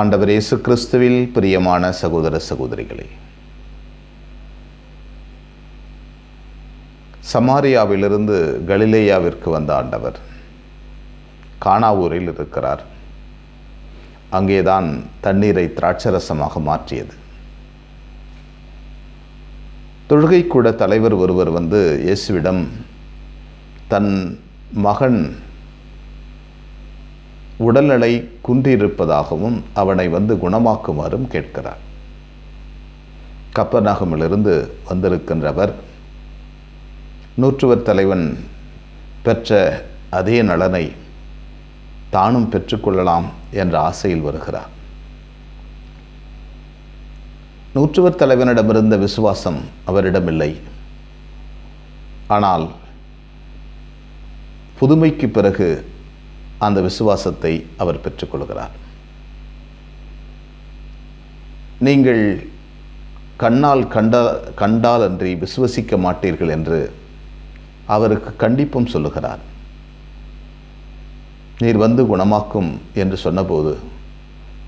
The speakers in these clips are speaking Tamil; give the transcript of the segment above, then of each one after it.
ஆண்டவர் இயேசு கிறிஸ்துவில் பிரியமான சகோதர சகோதரிகளே சமாரியாவிலிருந்து கலிலேயாவிற்கு வந்த ஆண்டவர் கானாவூரில் இருக்கிறார். அங்கேதான் தண்ணீரை திராட்சரசமாக மாற்றியது. தொழுகைக்கூட தலைவர் ஒருவர் வந்து இயேசுவிடம் தன் மகன் உடல்நிலை குன்றியிருப்பதாகவும் அவனை வந்து குணமாக்குமாறும் கேட்கிறார். கப்பர்நகமிலிருந்து வந்திருக்கின்றவர் நூற்றுவர் தலைவன் பெற்ற அதே நலனை தானும் பெற்றுக்கொள்ளலாம் என்ற ஆசையில் வருகிறார். நூற்றுவர் தலைவனிடமிருந்த விசுவாசம் அவரிடமில்லை. ஆனால் புதுமைக்கு பிறகு அந்த விசுவாசத்தை அவர் பெற்றுக்கொள்கிறார். நீங்கள் கண்ணால் கண்ட கண்டால் அன்றி விசுவசிக்க மாட்டீர்கள் என்று அவருக்கு கண்டிப்பும் சொல்லுகிறார். நீர் வந்து குணமாக்கும் என்று சொன்னபோது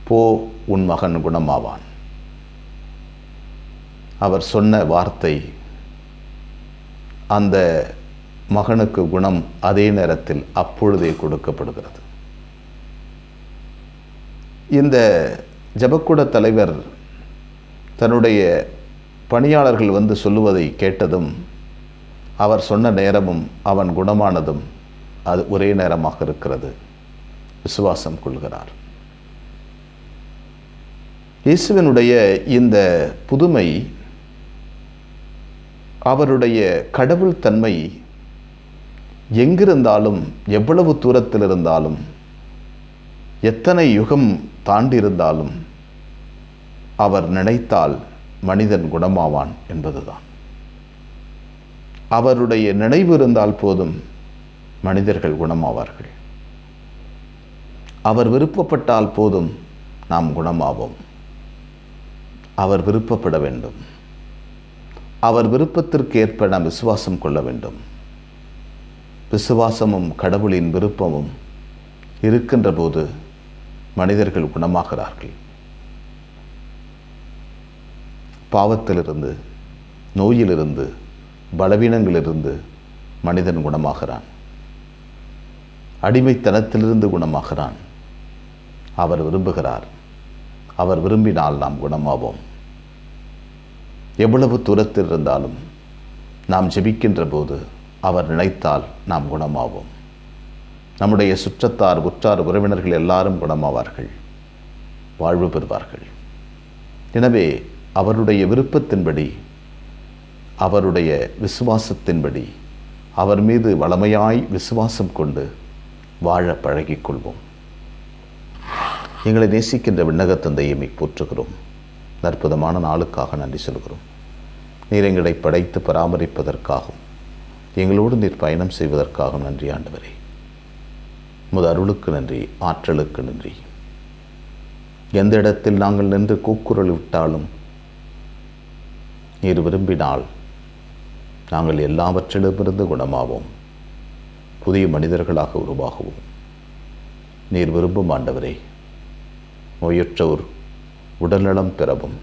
போ உன் மகன் குணமாவான். அவர் சொன்ன வார்த்தை அந்த மகனுக்கு குணம் அதே நேரத்தில் அப்பொழுதே கொடுக்கப்படுகிறது. இந்த ஜபக்கூட தலைவர் தன்னுடைய பணியாளர்கள் வந்து சொல்லுவதை கேட்டதும் அவர் சொன்ன நேரமும் அவன் குணமானதும் அது ஒரே நேரமாக இருக்கிறது. விசுவாசம் கொள்கிறார். இயேசுவனுடைய இந்த புதுமை அவருடைய கடவுள் தன்மை எங்கிருந்தாலும் எவ்வளவு தூரத்தில் இருந்தாலும் எத்தனை யுகம் தாண்டி இருந்தாலும் அவர் நினைத்தால் மனிதன் குணமாவான் என்பதுதான். அவருடைய நினைவு இருந்தால் போதும் மனிதர்கள் குணமாவார்கள். அவர் விருப்பப்பட்டால் போதும் நாம் குணமாவோம். அவர் விருப்பப்பட வேண்டும். அவர் விருப்பத்திற்கு ஏற்ப நாம் விசுவாசம் கொள்ள வேண்டும். விசுவாசமும் கடவுளின் விருப்பமும் இருக்கின்ற போது மனிதர்கள் குணமாகிறார்கள். பாவத்திலிருந்து நோயிலிருந்து பலவீனங்களிலிருந்து மனிதன் குணமாகிறான். அடிமைத்தனத்திலிருந்து குணமாகிறான். அவர் விரும்புகிறார். அவர் விரும்பினால் நாம் குணமாவோம். எவ்வளவு தூரத்தில் இருந்தாலும் நாம் ஜெபிக்கின்ற போது அவர் நினைத்தால் நாம் குணமாவோம். நம்முடைய சுற்றத்தார் உற்றார் உறவினர்கள் எல்லாரும் குணமாவார்கள். வாழ்வு பெறுவார்கள். எனவே அவருடைய விருப்பத்தின்படி அவருடைய விசுவாசத்தின்படி அவர் மீது வளமையாய் விசுவாசம் கொண்டு வாழ பழகிக்கொள்வோம். எங்களை நேசிக்கின்ற விண்ணகத்தந்தையை போற்றுகிறோம். அற்புதமான நாளுக்காக நன்றி சொல்கிறோம். நீர் எங்களை படைத்து பராமரிப்பதற்காகவும் எங்களோடு நீர் பயணம் செய்வதற்காக நன்றி ஆண்டவரே. உமது அருளுக்கு நன்றி ஆற்றலுக்கு நன்றி. எந்த இடத்தில் நாங்கள் நின்று கூக்குரல் விட்டாலும் நீர் விரும்பினால் நாங்கள் எல்லாவற்றிலுமிருந்து குணமாவோம். புதிய மனிதர்களாக உருவாகுவோம். நீர் விரும்பும் ஆண்டவரே. நோயற்றோர் உடல்நலம் பெறவும்.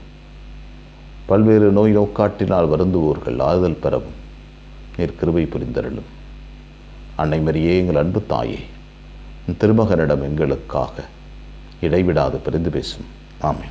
பல்வேறு நோய் நோக்காட்டினால் வருந்துவோர்கள் ஆறுதல் பெறவும். நீர் கிருபை புரிந்தருளும். அன்னை மரியே எங்கள் அன்பு தாயே திருமகனிடம் எங்களுக்காக இடைவிடாது பிரிந்து பேசும். ஆமை